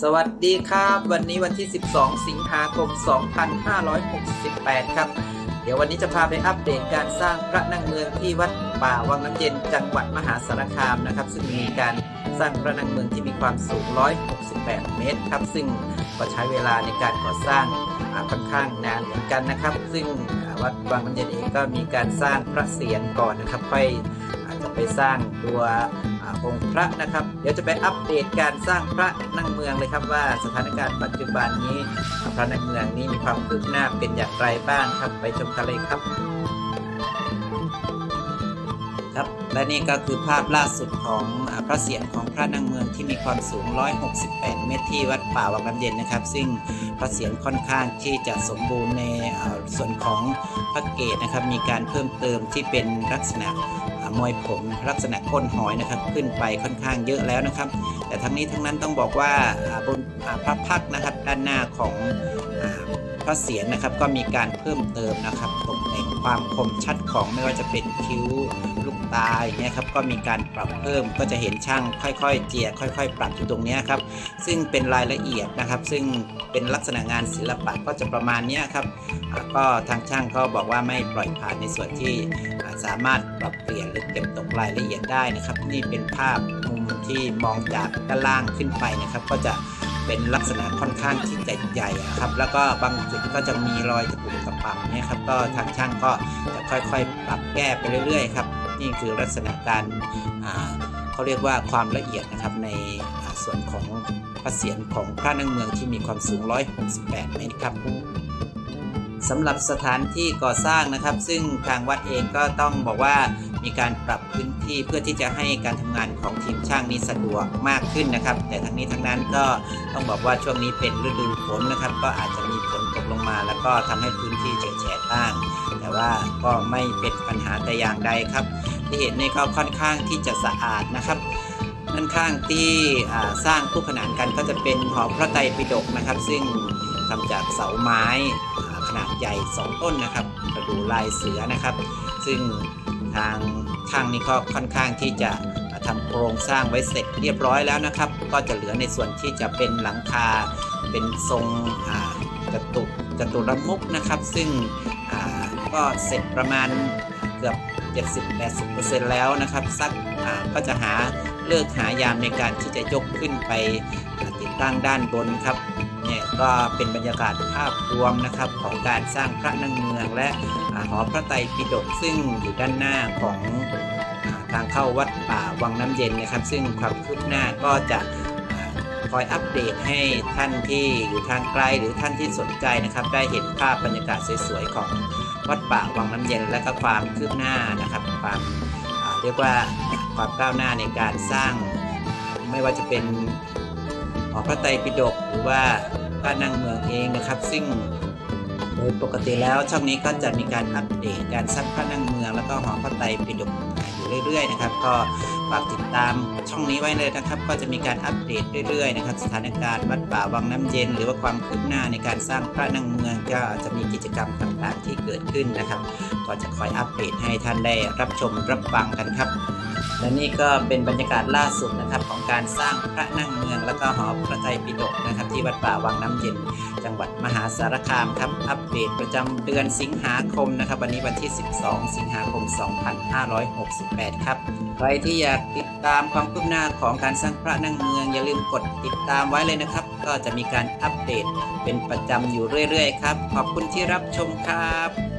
สวัสดีครับ วันนี้วันที่ 12 สิงหาคม 2568 ครับ เดี๋ยววันนี้จะพาไปอัปเดตการสร้างพระนั่งเมืองที่วัดป่าวังน้ำเย็นจังหวัดมหาสารคามนะครับ ซึ่งมีการสร้างพระนั่งเมืองที่มีความสูง 168 เมตรครับ ซึ่งก็ใช้เวลาในการก่อสร้างค่อนข้างนานเหมือนกันนะครับ ซึ่งวัดวังน้ำเย็นเองก็มีการสร้างพระเศียรก่อนนะครับค่อย จะไปสร้างตัวองค์พระนะครับ เดี๋ยวจะไปอัปเดตการสร้างพระนั่งเมืองเลยครับว่าสถานการณ์ปัจจุบันนี้พระนั่งเมืองนี้มีความคืบหน้าเป็นอย่างไรบ้างครับไปชมกันเลยครับ ครับและนี่ก็คือภาพล่าสุดของพระเศียรของพระนั่งเมืองที่มีความสูง 168 เมตรที่วัดป่าวังน้ำเย็นนะครับ ซึ่งพระเศียรค่อนข้างที่จะสมบูรณ์ในส่วนของพระเกศนะครับ มีการเพิ่มเติมที่เป็นลักษณะ มวยผม ลักษณะก้นหอยนะครับ ขึ้นไปค่อนข้างเยอะแล้วนะครับ แต่ทั้งนี้ทั้งนั้นต้องบอกว่าบนพระพักนะครับ ด้านหน้าของพระเศียรนะครับก็มีการเพิ่มเติมนะครับตกแต่งความคมชัดของไม่ว่าจะเป็นคิ้วลูกตาอย่างเงี้ยครับก็มีการปรับเพิ่มก็จะเห็นช่างค่อยๆ เจียค่อย ๆ ปรับอยู่ตรงเนี้ยครับซึ่งเป็นรายละเอียดนะครับ ซึ่งเป็นลักษณะงานศิลปะก็จะประมาณเนี้ยครับก็ทางช่างก็บอกว่าไม่ปล่อยผ่านในส่วนที่ สามารถปรับเปลี่ยนหรือเก็บตกรายละเอียดได้นะครับ นี่เป็นภาพมุมที่มองจากด้านล่างขึ้นไปนะครับ ก็จะเป็นลักษณะค่อนข้างที่จะใหญ่อะครับ แล้วก็บางจุดก็จะมีรอยตะปุ่มตะปำเนี่ยครับก็ทางช่างก็จะค่อยๆ ปรับแก้ไปเรื่อยๆครับนี่คือลักษณะการาเขาเรียกว่าความละเอียดนะครับในส่วนของพระเศียรของพระนังเมืองที่มีความสูง 168 เมตรครับ สำหรับสถานที่ก่อสร้างนะครับ ซึ่งทางวัดเองก็ต้องบอกว่ามีการปรับพื้นที่เพื่อที่จะให้การทำงานของทีมช่างนี้สะดวกมากขึ้นนะครับ แต่ทั้งนี้ทั้งนั้นก็ต้องบอกว่าช่วงนี้เป็นฤดูฝนนะครับ ก็อาจจะมีฝนตกลงมา แล้วก็ทำให้พื้นที่เฉอะแฉะบ้าง แต่ว่าก็ไม่เป็นปัญหาแต่อย่างใดครับที่เห็นนี่ก็ค่อนข้างที่จะสะอาดนะครับด้านข้างที่สร้างคู่ขนานกันก็จะเป็นหอพระไตรปิฎกนะครับ ซึ่งทำจากเสาไม้ นาดใหญ่ 2 ต้นนะครับกระดูลายเสือนะครับ ซึ่งทางช่างนี้ก็ค่อนข้างที่จะทำโครงสร้างไว้เสร็จเรียบร้อยแล้วนะครับ ก็จะเหลือในส่วนที่จะเป็นหลังคาเป็นทรงกระตุกจตุรมุกนะครับ ซึ่งก็เสร็จประมาณเกือบ 70-80%แล้วนะครับสักก็จะหาเลิกหายามในการที่จะยกขึ้นไปติดตั้งด้านบนครับ เนี่ยก็เป็นบรรยากาศภาพรวมนะครับของการสร้างพระนังเมืองและหอพระไตรปิฎกซึ่งอยู่ด้านหน้าของทางเข้าวัดป่าวังน้ำเย็นนะครับ ซึ่งความคืบหน้าก็จะคอยอัปเดตให้ท่านที่อยู่ทางไกลหรือท่านที่สนใจนะครับ ได้เห็นภาพบรรยากาศสวยๆของวัดป่าวังน้ำเย็น และก็ความคืบหน้านะครับความเรียกว่าความก้าวหน้าในการสร้างไม่ว่าจะเป็น พระไตรปิฎกหรือว่าพระนั่งเมืองเองนะครับ ซึ่งโดยปกติแล้วช่องนี้ก็จะมีการอัปเดตการสร้างพระนั่งเมือง แล้วก็หอพระไตรปิฎกอยู่เรื่อย ๆ นะครับ ก็ฝากติดตามช่องนี้ไว้เลยนะครับ ก็จะมีการอัปเดตเรื่อยๆนะครับ สถานการณ์วัดป่าวังน้ำเย็น หรือว่าความคืบหน้าในการสร้างพระนั่งเมืองก็จะมีกิจกรรมต่างๆที่เกิดขึ้นนะครับ ก็จะคอยอัปเดตให้ท่านได้รับชมรับฟังกันครับ และนี่ก็เป็นบรรยากาศล่าสุดนะครับของการสร้างพระนั่งเมือง แล้วก็หอพระไตรปิฎกนะครับ ที่วัดป่าวังน้ำเย็น จังหวัดมหาสารคามครับอัปเดตประจำเดือนสิงหาคมนะครับ วันนี้วันที่ 12 สิงหาคม 2568 ครับใครที่อยากติดตามความคืบหน้าของการสร้างพระนั่งเมือง อย่าลืมกดติดตามไว้เลยนะครับ ก็จะมีการอัปเดตเป็นประจำอยู่เรื่อยๆ ครับ ขอบคุณที่รับชมครับ